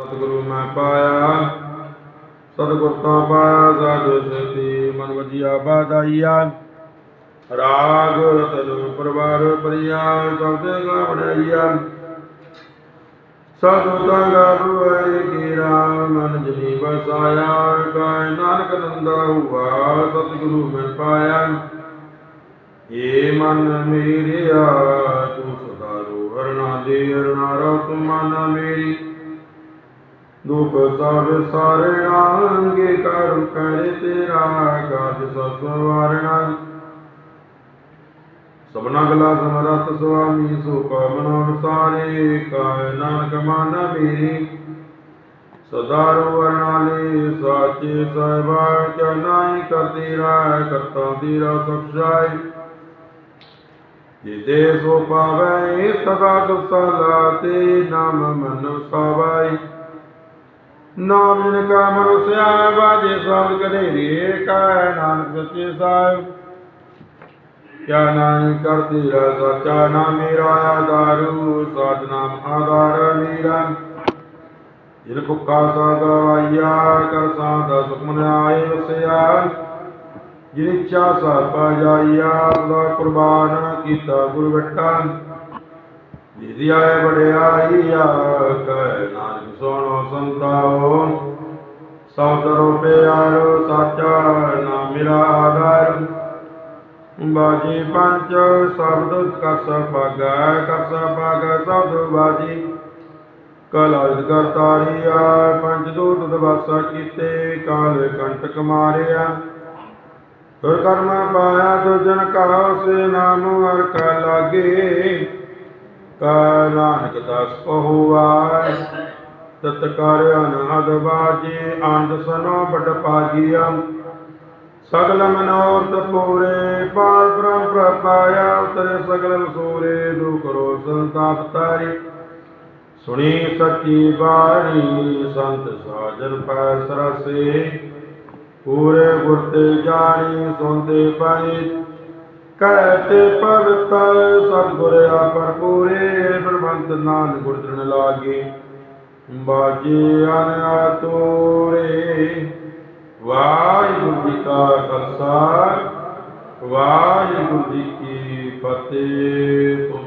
ਸਤਿਗੁਰੂ ਮੈਂ ਪਾਇਆ, ਸਤਿਗੁਰ ਤੋਂ ਪਾਇਆ, ਸਾਧੂ ਸਤੀ ਮਨ ਵਜਿਆ ਬਾਦਾਈਆ ਰਾਗ ਰਤਨ ਪਰਵਾਰ ਪਰਿਆ ਸਬਦੇ ਗਾ ਬਣਾਈਆ। ਸਾਧੂ ਤਾਂ ਗਾਵੇ ਕੀ ਮਨ ਜਨੀ ਵਸਾਇਆ ਕਾਇ ਨਾਨਕ ਨੰਦਾ ਹੁਆ, ਸਤਿਗੁਰੂ ਮੈਂ ਪਾਇਆ। ਏ ਮਨ ਮੇਰਿਆ ਦੁਖ ਸਭ ਸਾਰੇ ਰਾਂਗੇ ਕਰ ਤੇਰਾ ਗਾਜ ਸਭ ਵਾਰਣਾ ਸਭਨਾ ਗਲਾ ਸਮਰਤ ਸੁਆਮੀ ਸੋ ਕਮਨੋ ਸਾਰੇ, ਕਾਇ ਨਾਨਕ ਮਨ ਮੇਰੀ। ਸਦਾ ਰਵਰਨਾਲੇ ਸਾਚੇ ਸਹਿਬਾ ਚਨਾਈ ਕਰਦੀ ਰਾਹ ਕਰਤਾ ਤੀਰਾ ਸਖਸ਼ਾਈ ਜਿਦੇ ਸੋ ਪਾਵੇ, ਸਦਾ ਸੁਸਲਾ ਤੇ ਨਾਮ ਮਨ ਸਵਾਈ। ਨਾਮ ਜਿਨ ਕਾ ਮਨੁਸਿਆ ਬਾਜੇ ਸਭ ਕਦੇ ਰੇ ਕਾ ਨਾਨਕ ਸੱਚੇ ਸਾਹਿਬ ਕਿਆ ਨਾਮ ਕਰਦੀ ਰਾ ਸਚਾ ਨਾਮ ਮੇਰਾ ਆਧਾਰੂ ਸਾਧ ਨਾਮ ਆਧਾਰ ਮੇਰਾ ਜਿਨ ਭੁੱਖਾ ਸਗਵਾਈਆ ਕਰ ਸਾਦਾ ਸੁਖ ਮਨ ਆਏ ਵਸਿਆ ਜਿਨ ਇੱਛਾ ਸਭ ਪਾਜਾਈਆ ਸਦਾ ਕੁਰਬਾਨ ਕੀਤਾ ਗੁਰ ਵਟਾ ਬੜਿਆਈਆ ਕਹਿ ਨਾਨਕ ਸੋਣੋ ਸੰਤਾਓ। ਸੌਦਰੋ ਪਿਆਰੋ ਸਾਚਾ ਨਾਮ ਮੇਰਾ ਆਧਾਰ ਬਾਜੀ ਪੰਜ ਸ਼ਬਦ ਕਸ ਭਾਗਾ ਕਸ ਭਾਗਾ ਸ਼ਬਦ ਬਾਜੀ। ਕਲਾਇਤ ਕਰਤਾਰੀਆ ਪੰਜ ਦੂਤ ਦਵਾਸਾ ਕੀਤੇ, ਕਾਲ ਕੰਟਕ ਮਾਰਿਆ। ਤੁਰ ਕਰਮ ਪਾਇਆ ਦੁਜਨ ਕਾ ਸੇ ਨਾਮ ਹਰ ਕਾ ਲਾਗੇ। ਕਾ ਨਾਨਕ ਦਸ ਪਹੁਆ ਤਤ ਕਰ ਅਨਹਦ ਬਾਜੀ, ਆਨੰਦ ਸਨੋ ਬੜ ਪਾਜੀਆ ਸਗਲ ਮਨੋਰਥ ਪੂਰੇ ਪਾਰ ਬ੍ਰਹਮ ਪ੍ਰਪਾਇਆ ਉਤਰੇ ਸਗਲ ਸੂਰੇ ਦੁਖ ਰੋ ਸੰਤਾਪ ਤਾਰੀ। ਸੁਣੀ ਸੱਚੀ ਬਾਣੀ, ਸੰਤ ਸਾਜਨ ਪੈ ਸਰਸੇ। ਪੂਰੇ ਗੁਰ ਤੇ ਜਾਣੀ, ਸੁਣਦੇ ਪਾਣੀ ਕਹਤੇ ਪਵਿੱਤ ਸਤਿਗੁਰ ਆਪਰ ਪੂਰੇ ਪ੍ਰਬੰਧ ਨਾਨਕ ਗੁਰ ਚਰਨ ਲਾਗੇ, ਬਾਜੇ ਅਨ ਤੋਰੇ, ਵਾਹਿਗੁਰੂ ਜੀ ਕਾ ਖਾਲਸਾ, ਵਾਹਿਗੁਰੂ ਜੀ ਕੀ ਫਤਿਹ।